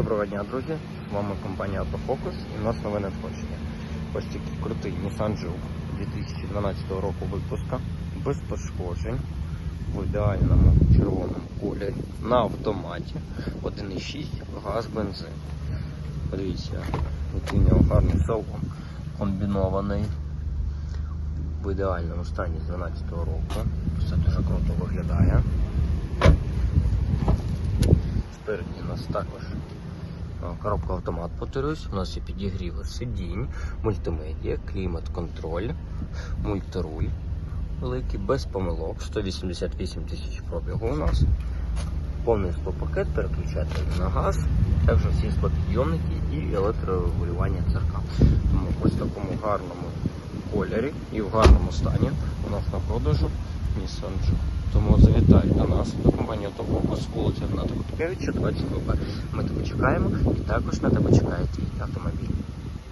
Доброго дня, друзі! З вами компанія Автофокус і в нас нове надходження. Ось такий крутий Nissan Juke 2012 року випуска, без пошкоджень, в ідеальному червоному кольорі, на автоматі, 1,6 газ бензин. Подивіться, який у нього гарний салон комбінований в ідеальному стані з 2012 року. Все дуже круто виглядає. Спереді у нас також коробка автомат, повторюсь. У нас є підігріви сидінь, мультимедіа, клімат-контроль, мультируль великий, без помилок, 188 тисяч пробігу у нас. Повний склопакет, переключатель на газ, також всі склопідйомники і електрорегулювання дзеркал. Тому ось в такому гарному кольорі і в гарному стані у нас на продажу Nissan Juke. До компанії Автофокус, вулиця Гната Куткевича, 20 Ми тебе чекаємо і також на тебе чекає твій